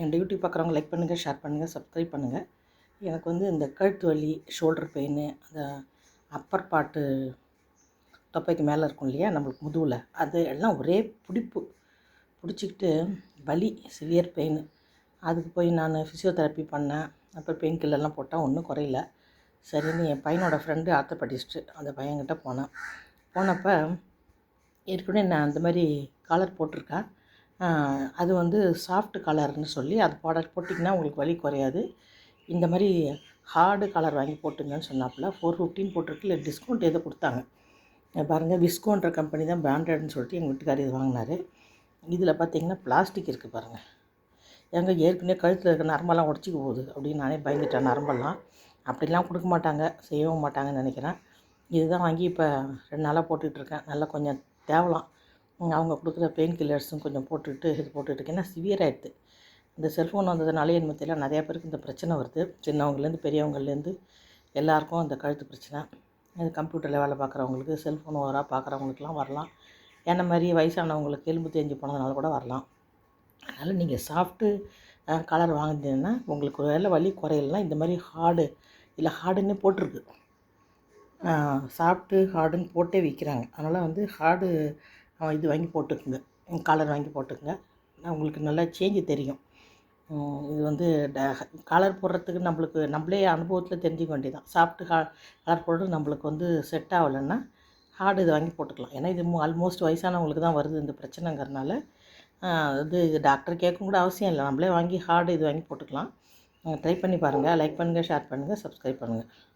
என் YouTube பார்க்குறவங்க like பண்ணுங்கள் share பண்ணுங்கள் சப்ஸ்கிரைப் பண்ணுங்கள் எனக்கு வந்து இந்த கழுத்து வலி ஷோல்டர் பெயின் அந்த அப்பர் பாட்டு தொப்பைக்கு மேலே இருக்கும் இல்லையா நம்மளுக்கு முதுவில் அது எல்லாம் ஒரே பிடிப்பு. பிடிச்சிக்கிட்டு வலி சிவியர் பெயின் அதுக்கு போய் நான் ஃபிசியோதெரப்பி பண்ணேன். அப்புறம் பெயின் கில்லெல்லாம் போட்டால் ஒன்றும் குறையல. சரின்னு என் பையனோட ஃப்ரெண்டு ஆர்த்தோபெடிஸ்ட்டு அந்த பையன்கிட்ட போனேன். போனப்போ ஏற்கனவே நான் அந்த மாதிரி காலர் போட்டிருக்கேன் அது வந்து சாஃப்ட் கலர்னு சொல்லி அது போட போட்டிங்கன்னா உங்களுக்கு வலி குறையாது. இந்த மாதிரி ஹார்டு கலர் வாங்கி போட்டுங்கன்னு சொன்னாப்புல ஃபோர் ஃபிஃப்டின் போட்டிருக்கு இல்லை டிஸ்கவுண்ட் எதோ கொடுத்தாங்க. பாருங்கள் விஸ்கோன்ற கம்பெனி தான் பிராண்டட்னு சொல்லிட்டு எங்கள் வீட்டுக்காரர் இது வாங்கினாரு. இதில் பார்த்தீங்கன்னா பிளாஸ்டிக் இருக்குது பாருங்கள் எங்கே ஏற்கனவே கழுத்தில் இருக்க நரம்பெல்லாம் உடச்சிக்க போகுது. அப்படின்னு நானே பயந்துட்டேன் நரம்பெல்லாம். அப்படிலாம் கொடுக்க மாட்டாங்க செய்யவும் மாட்டாங்கன்னு நினைக்கிறேன். இதுதான் வாங்கி இப்போ ரெண்டு நாளாக போட்டுட்ருக்கேன் நல்லா கொஞ்சம் தேவலாம். அவங்க கொடுக்குற பெயின் கில்லர்ஸும் கொஞ்சம் போட்டுட்டு இது போட்டுட்ருக்கேன் ஏன்னா சிவியர் ஆகிடுது இந்த செல்ஃபோன் வந்ததுனாலே என் நிறையா பேருக்கு இந்த பிரச்சனை வருது. சின்னவங்கலேருந்து பெரியவங்கலேருந்து எல்லாருக்கும் அந்த கழுத்து பிரச்சனை. அது கம்ப்யூட்டரில் வேலை பார்க்குறவங்களுக்கு செல்ஃபோன் ஓவராக பார்க்குறவங்களுக்குலாம் வரலாம். என்ன மாதிரி வயசானவங்களுக்கு எலும்பு தேஞ்சு போனதுனால கூட வரலாம். அதனால் நீங்கள் சாஃப்ட்டு கலர் வாங்கினீங்கன்னா உங்களுக்கு வேலை வலி குறையலனா இந்த மாதிரி ஹார்டு இல்லை ஹார்டுன்னே போட்டிருக்கு. சாஃப்ட்டு ஹார்டுன்னு போட்டே விற்கிறாங்க அதனால் வந்து ஹார்டு இது வாங்கி போட்டுக்குங்க. காலர் வாங்கி போட்டுக்குங்க. நான் உங்களுக்கு நல்லா சேஞ்சு தெரியும். இது வந்து கலர் போடுறதுக்கு நம்மளுக்கு நம்மளே அனுபவத்தில் தெரிஞ்சுக்க வேண்டியதான் சாப்பிட்டு கா கலர் போடுறது நம்மளுக்கு வந்து செட் ஆகலைன்னா ஹார்டு இது வாங்கி போட்டுக்கலாம். ஏன்னா இது ஆல்மோஸ்ட் வயசானவங்களுக்கு தான் வருது இந்த பிரச்சனைங்கிறனால அது இது இது டாக்டர் கேட்கும் கூட அவசியம் இல்லை. நம்மளே வாங்கி ஹார்டு இது வாங்கி போட்டுக்கலாம். ட்ரை பண்ணி பாருங்கள் லைக் பண்ணுங்கள் ஷேர் பண்ணுங்கள் சப்ஸ்கிரைப் பண்ணுங்கள்